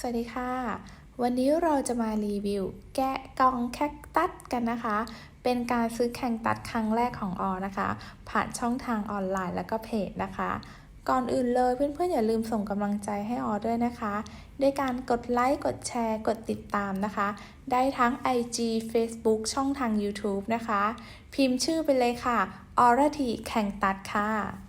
สวัสดีค่ะ วันนี้เราจะมารีวิว แกะกล่องแคคตัสกันนะคะ เป็นการซื้อแคคตัสครั้งแรกของออนะคะ ผ่านช่องทางออนไลน์แล้วก็เพจนะคะ ก่อนอื่นเลยเพื่อนๆอย่าลืมส่งกำลังใจให้ออด้วยนะคะ ด้วยการกดไลค์กดแชร์กดติดตามนะคะ ได้ทั้ง IG Facebook ช่องทาง YouTube นะคะ พิมพ์ชื่อไปเลยค่ะออรทีแข่งตัดค่ะ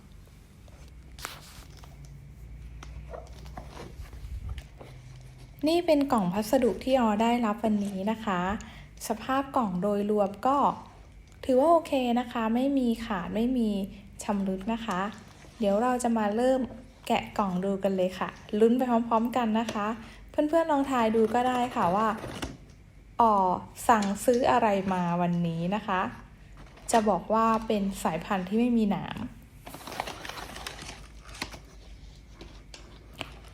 นี่เป็นกล่องพัสดุที่ออได้รับวันนี้นะคะ สภาพกล่องโดยรวมก็ ถือว่าโอเคนะคะ ไม่มีขาดไม่มีชำรุดนะคะ เดี๋ยวเราจะมาเริ่มแกะกล่องดูกันเลยค่ะ ลุ้นไปพร้อมๆกันนะคะ เพื่อนๆลองทายดูก็ได้ค่ะว่าอ๋อสั่งซื้ออะไรมาวันนี้นะคะ จะบอกว่าเป็นสายพันธุ์ที่ไม่มีหนาม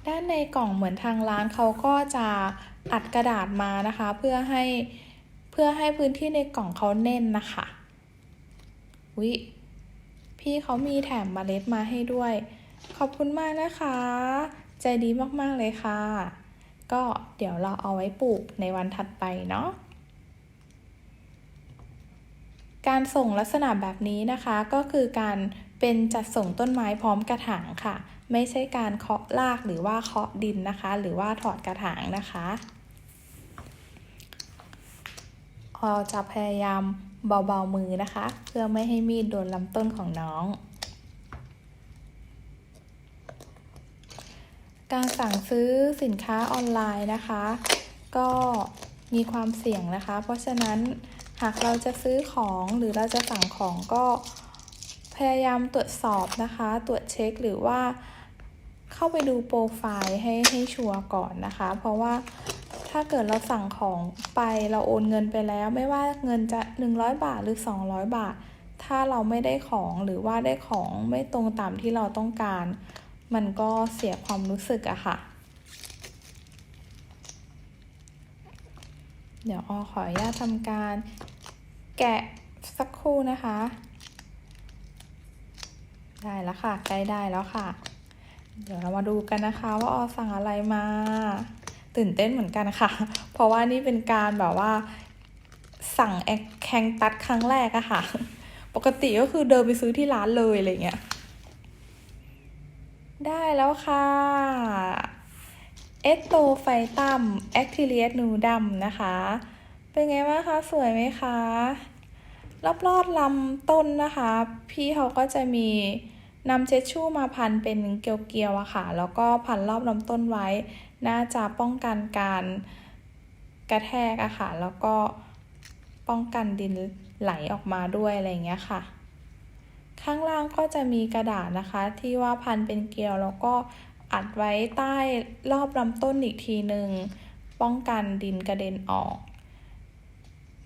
ด้านในกล่องเหมือนทางร้านเขาก็จะอัดกระดาษมานะคะ เพื่อให้เพื่อให้พื้นที่ในกล่องเขาแน่นนะคะวิพี่เขามีแถมเมล็ดมาให้ด้วย ขอบคุณมากนะคะ ใจดีมากๆเลยค่ะ ก็เดี๋ยวเราเอาไว้ปลูกในวันถัดไปเนาะการส่งลักษณะแบบนี้นะคะก็คือการเป็นจัดส่งต้นไม้พร้อมกระถางค่ะ ไม่ใช่การเคาะรากหรือว่าเคาะดินนะคะ หรือว่าถอดกระถางนะคะเราจะพยายามเบาๆมือนะคะ เพื่อไม่ให้มีดโดนลำต้นของน้อง การสั่งซื้อสินค้าออนไลน์นะคะ ก็มีความเสี่ยงนะคะ เพราะฉะนั้นหากเราจะซื้อของหรือเราจะสั่งของก็ พยายามตรวจสอบนะคะ ตรวจเช็คหรือว่าเข้าไปดูโปรไฟล์ให้ให้ชัวร์ก่อนนะคะ เพราะว่าถ้าเกิดเราสั่งของไปเราโอนเงินไปแล้ว ไม่ว่าเงินจะ 100 บาทหรือ 200 บาท ถ้าเราไม่ได้ของหรือว่าได้ของไม่ตรงตามที่เราต้องการ มันก็เสียความรู้สึกอะค่ะ เดี๋ยวออขออนุญาตทำการแกะสักครู่นะคะ ได้แล้วค่ะใกล้ได้แล้วค่ะ เดี๋ยวเรามาดูกันนะคะ ว่าออสั่งอะไรมา ตื่นเต้นเหมือนกันค่ะ เพราะว่านี่เป็นการแบบว่า สั่งแคแคงตัดครั้งแรกอะค่ะ ปกติก็คือเดินไปซื้อที่ร้านเลยอะไรเงี้ยได้แล้วค่ะเอสโตไฟตัมแอคทิเลียสนูดัมนะคะ เป็นไงบ้างคะ สวยไหมคะ รอบรอดลำต้นนะคะ พี่เขาก็จะมีนำเช็ดชู่มาพันเป็นเกลียวๆอะค่ะ แล้วก็พันรอบลำต้นไว้ น่าจะป้องกันการกระแทกอะค่ะ แล้วก็ป้องกันดินไหลออกมาด้วยอะไรเงี้ยค่ะ ข้างล่างก็จะมีกระดาษนะคะ ที่ว่าพันเป็นเกลียว แล้วก็อัดไว้ใต้รอบลำต้นอีกทีหนึ่งป้องกันดินกระเด็นออก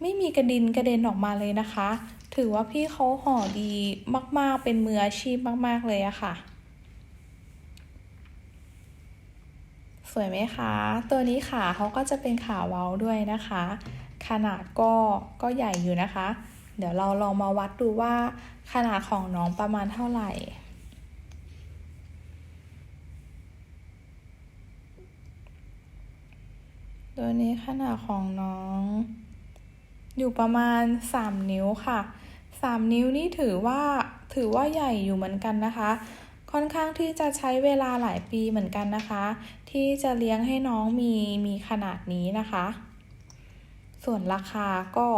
ไม่มีกระดินกระเด็นออกมาเลยนะคะ ถือว่าพี่เขาห่อดีมากๆ เป็นมืออาชีพมาก ๆ เลยอะค่ะ สวยไหมคะ ตัวนี้ขาเขาก็จะเป็นขาเว้าด้วยนะคะ ขนาดก็ก็ใหญ่อยู่นะคะ เดี๋ยวเราลองมาวัดดูว่าขนาดของน้องประมาณเท่าไหร่ตัวนี้ขนาดของน้อง อยู่ประมาณ 3 นิ้วค่ะ 3 นิ้วนี่ถือว่าถือว่าใหญ่อยู่เหมือนกันนะคะ ค่อนข้างที่จะใช้เวลาหลายปีเหมือนกันนะคะ ที่จะเลี้ยงให้น้องมีมีขนาดนี้นะคะ ส่วนราคาก็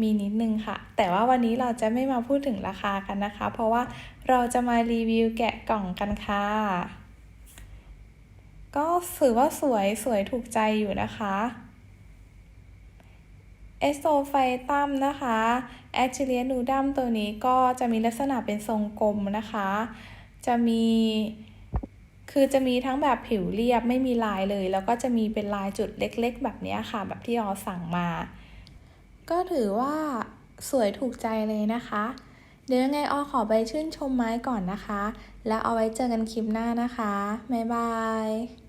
มีนิดนึงค่ะ แต่ว่าวันนี้เราจะไม่มาพูดถึงราคากันนะคะ เพราะว่าเราจะมารีวิวแกะกล่องกันค่ะ ก็ถือว่าสวยสวยถูกใจอยู่นะคะ เอสโซไฟตัมนะคะแอคชิเลียนูดัมตัวนี้ก็จะมีลักษณะเป็นทรงกลมนะคะ จะมีคือจะมีทั้งแบบผิวเรียบไม่มีลายเลย แล้วก็จะมีเป็นลายจุดเล็กๆ แบบนี้ค่ะ แบบที่ออสั่งมา ก็ถือว่าสวยถูกใจเลยนะคะ เดี๋ยวยังไงออขอไปชื่นชมไม้ก่อนนะคะ แล้วเอาไว้เจอกันคลิปหน้านะคะ บ๊ายบาย